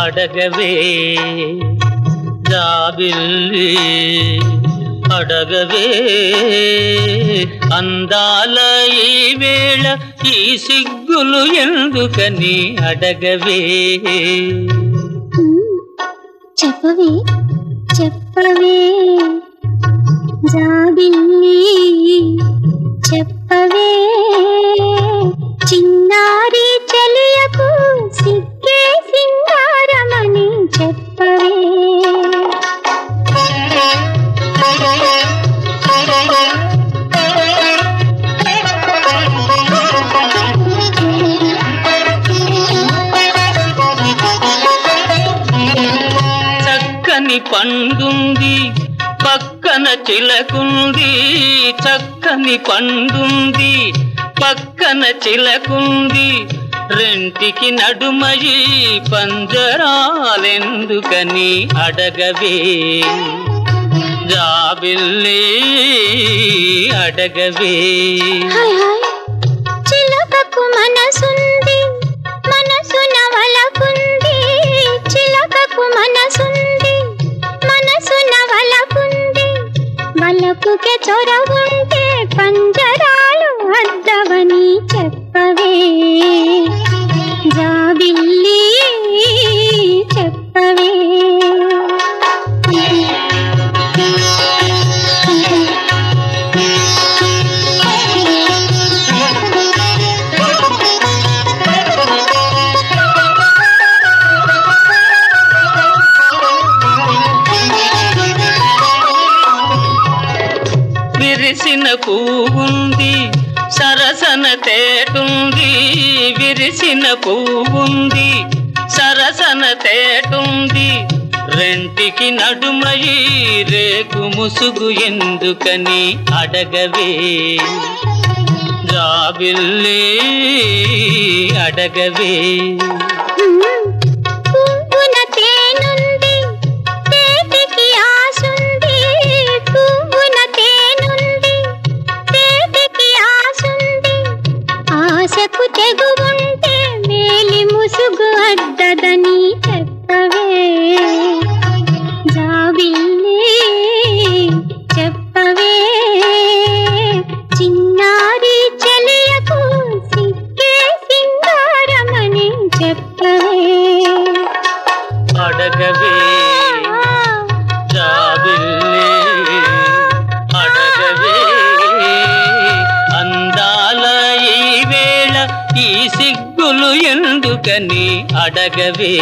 అడగవే జాబిల్లి అడగవే అందాల ఈ వేళ ఈ సిగ్గులు ఎందుకని అడగవే? చెప్పవే. చెప్పవే. జాబిల్లి చెప్ప. చక్కని పండుంది పక్కన చిలకుంది చక్కని పండుంది పక్కన చిలకుంది రెంటికి నడుమయి పంజరాలెందుకని అడగవే. జాబిల్లి అడగవే. के चोरा वंटे पंग విరిసిన పువ్వుంది సరసన తేటుంది విరిసిన పువ్వుంది సరసన తేటుంది రెంటికి నడుమయి రేకు ముసుగు ఎందుకని అడగవే. జాబిల్లి అడగవే. వేళ ఈ సిగ్గులు ఎందుకని అడగవే